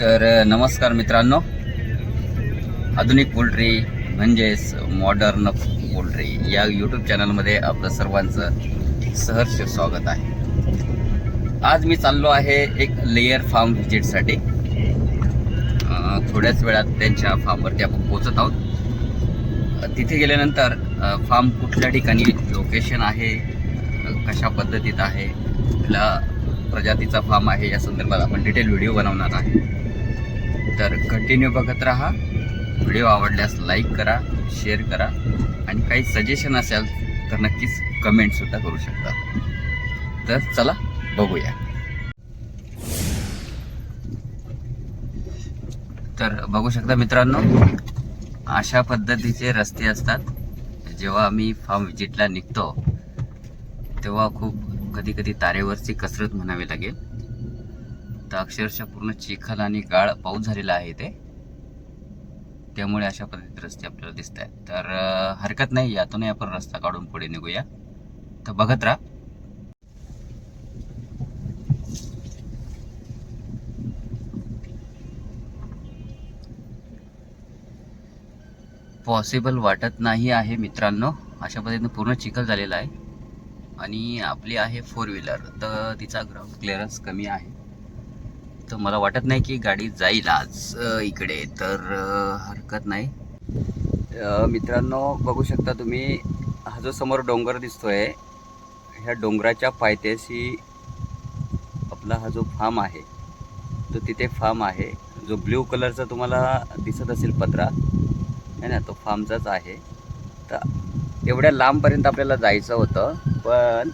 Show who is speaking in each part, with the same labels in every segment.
Speaker 1: तर नमस्कार मित्रांनो. आधुनिक पोल्ट्री म्हणजेच मॉडर्न पोल्ट्री या यूट्यूब चॅनलमध्ये आपलं सर्वांचं सहर्ष स्वागत आहे. आज मी चाललो आहे एक लेयर फार्म व्हिजिटसाठी थोड्याच वेळात त्यांच्या फार्मवरती आपण पोहोचत आहोत. तिथे गेल्यानंतर फार्म कुठल्या ठिकाणी लोकेशन आहे कशा पद्धतीत आहे कुठल्या प्रजातीचा फार्म आहे या संदर्भात आपण डिटेल व्हिडिओ बनवणार आहे. तर कंटिन्यू बघत राहा. व्हिडिओ आवडल्यास लाईक करा शेअर करा. आणि काही सजेशन असेल तर नक्कीच कमेंटसुद्धा करू शकता. तर चला बघूया. तर बघू शकता मित्रांनो अशा पद्धतीचे रस्ते असतात. जेव्हा आम्ही फार्म व्हिजिटला निघतो तेव्हा खूप कधी कधी तारेवरची कसरत म्हणावी लागेल. तर अक्षरशः पूर्ण चिखल आणि गाळ पाऊस झालेला आहे ते त्यामुळे अशा पद्धतीत रस्ते आपल्याला दिसत आहेत. तर हरकत नाही यातूनही आपण रस्ता काढून पुढे निघूया. तर बघत राहा. पॉसिबल वाटत नाही आहे मित्रांनो. अशा पद्धतीनं पूर्ण चिखल झालेला आहे. आणि आपली आहे फोर व्हीलर तर तिचा ग्राउंड क्लिअरन्स कमी आहे. तर मला वाटत नाही की गाडी जाईल आज इकडे. तर हरकत नाही. मित्रांनो बघू शकता तुम्ही हा जो समोर डोंगर दिसतोय ह्या डोंगराच्या पायथ्याशी आपला हा जो फार्म आहे तो तिथे फार्म आहे. जो ब्ल्यू कलरचा तुम्हाला दिसत असेल पत्रा है ना तो फार्मचाच आहे. तर एवढ्या लांबपर्यंत आपल्याला जायचं होतं पण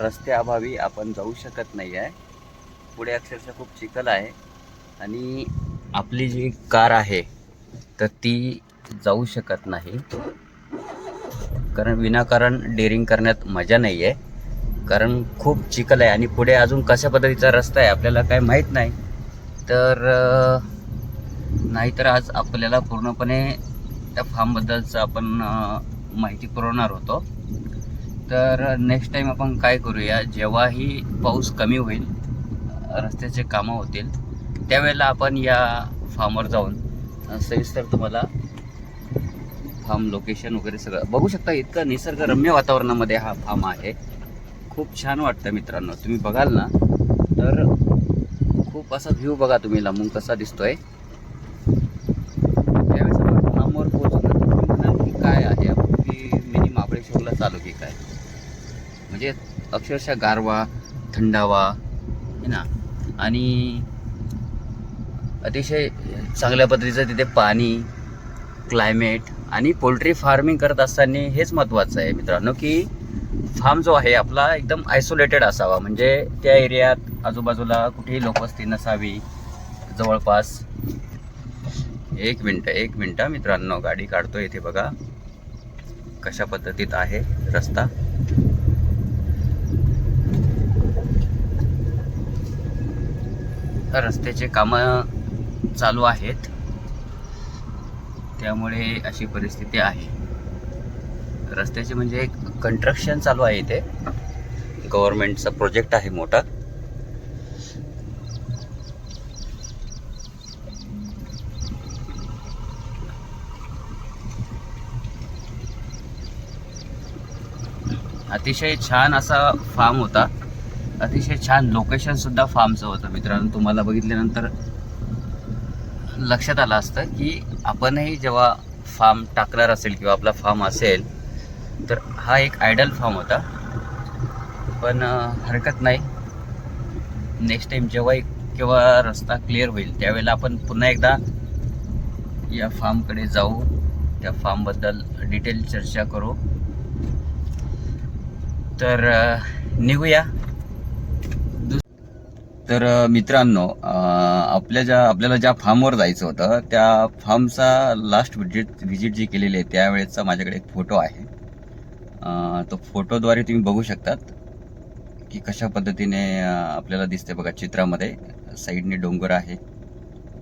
Speaker 1: रस्त्याअभावी आपण जाऊ शकत नाही आहे पुढे अक्षरशः खूप चिखल आहे. आणि आपली जी कार आहे तर ती जाऊ शकत नाही. कारण विनाकारण डेअरिंग करण्यात मजा नाही आहे कारण खूप चिखल आहे. आणि पुढे अजून कशा पद्धतीचा रस्ता आहे आपल्याला काय माहीत नाही. तर नाहीतर आज आपल्याला पूर्णपणे त्या फार्मबद्दलचं आपण माहिती पुरवणार होतो. तर नेक्स्ट टाईम आपण काय करूया जेव्हाही पाऊस कमी होईल रस्त्याचे कामं होतील. त्यावेळेला आपण या फार्मवर जाऊन सविस्तर तुम्हाला फार्म लोकेशन वगैरे सगळं बघू शकता. इतकं निसर्गरम्य वातावरणामध्ये हा फार्म आहे. खूप छान वाटतं मित्रांनो. तुम्ही बघाल ना तर खूप असा व्ह्यू बघा तुम्ही लांबून कसा दिसतोय. त्यावेळेस आपण फार्मवर पोहोचतो तुम्ही की काय आहे की मिनी महाबळेश्वरला चालू की काय. म्हणजे अक्षरशः गारवा थंडावा है ना? आणि अतिशय चांगल्या पद्धतीचं तिथे पाणी क्लायमेट आणि पोल्ट्री फार्मिंग करत असताना हेच महत्त्वाचं आहे मित्रांनो की फार्म जो आहे आपला एकदम आयसोलेटेड असावा. म्हणजे त्या एरियात आजूबाजूला कुठेही लोकवस्ती नसावी. जवळपास एक मिनटं एक मिनटं मित्रांनो गाडी काढतो इथे बघा. कशा पद्धतीत आहे रस्ता? रस्त्याचे कामं चालू आहेत. त्यामुळे अशी परिस्थिती आहे. रस्त्याचे म्हणजे एक कंस्ट्रक्शन चालू आहे इथे. गव्हर्नमेंटचा प्रोजेक्ट आहे मोठा. अतिशय छान असा फार्म होता. अतिशय छान लोकेशन सुद्धा फार्मचं होतं मित्रांनो. तुम्हाला बघितल्यानंतर लक्षात आलं असतं की आपणही जेव्हा फार्म टाकणार असेल किंवा आपला फार्म असेल तर हा एक आयडल फार्म होता. पण हरकत नाही. नेक्स्ट टाईम जेव्हा एक किंवा रस्ता क्लिअर होईल त्यावेळेला आपण पुन्हा एकदा या फार्मकडे जाऊ. त्या फार्मबद्दल डिटेल चर्चा करू. तर निघूया. तर मित्रांनो आपल्या ज्या आपल्याला ज्या फार्मवर जायचं होतं त्या फार्मचा लास्ट व्हिजिट व्हिजिट जी केलेली आहे त्यावेळेचा माझ्याकडे एक फोटो आहे. तो फोटोद्वारे तुम्ही बघू शकतात की कशा पद्धतीने आपल्याला दिसते बघा चित्रामध्ये. साईडने डोंगर आहे.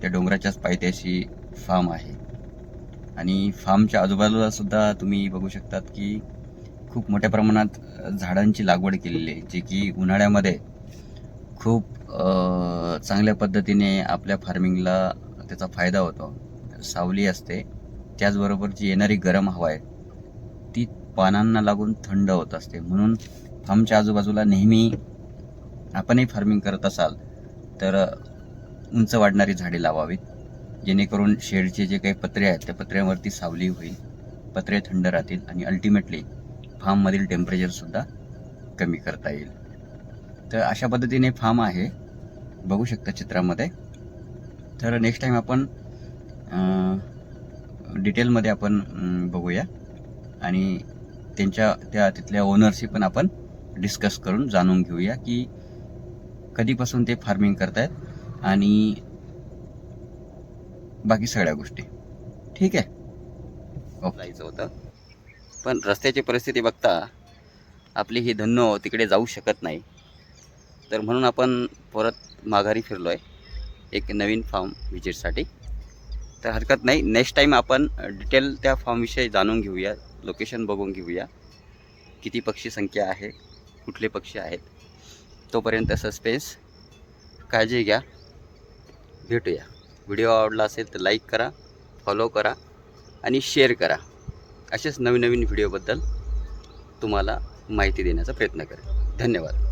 Speaker 1: त्या डोंगराच्याच पायथ्याशी फार्म आहे. आणि फार्मच्या आजूबाजूला सुद्धा तुम्ही बघू शकतात की खूप मोठ्या प्रमाणात झाडांची लागवड केलेली आहे. जे की उन्हाळ्यामध्ये खूप चांगल्या पद्धतीने आपल्या फार्मिंगला त्याचा फायदा होतो. सावली असते त्याचबरोबर जी येणारी गरम हवा आहे ती पानांना लागून थंड होत असते. म्हणून फार्मच्या आजूबाजूला नेहमी आपणही फार्मिंग करत असाल तर उंच वाढणारी झाडे लावावीत. जेणेकरून शेडचे जे काही पत्रे आहेत त्या पत्र्यावरती सावली होईल पत्रे थंड राहतील आणि अल्टिमेटली फार्ममधील टेम्परेचरसुद्धा कमी करता येईल. तर अशा पद्धतीने फार्म आहे. बघू शकता चित्रामध्ये. तर नेक्स्ट टाईम आपण डिटेलमध्ये आपण बघूया. आणि त्यांच्या त्या तिथल्या ओनरशी पण आपण डिस्कस करून जाणून घेऊया की कधीपासून ते फार्मिंग करतायत आणि बाकी सगळ्या गोष्टी. ठीक आहे? ओके जायचं होतं. पण रस्त्याची परिस्थिती बघता आपली ही धन्नो तिकडे जाऊ शकत नाही. तर म्हणून आपण परत माघारी फिरलो आहे एक नवीन फॉर्म व्हिजिटसाठी तर हरकत नाही. नेक्स्ट टाईम आपण डिटेल त्या फॉर्मविषयी जाणून घेऊया. लोकेशन बघून घेऊया. किती पक्षी संख्या आहे? कुठले पक्षी आहेत? तोपर्यंत सस्पेन्स काळजी घ्या. भेटूया. व्हिडिओ आवडला असेल तर लाईक करा फॉलो करा आणि शेअर करा. असेच नवीन नवीन व्हिडिओबद्दल तुम्हाला माहिती देण्याचा प्रयत्न करेन. धन्यवाद.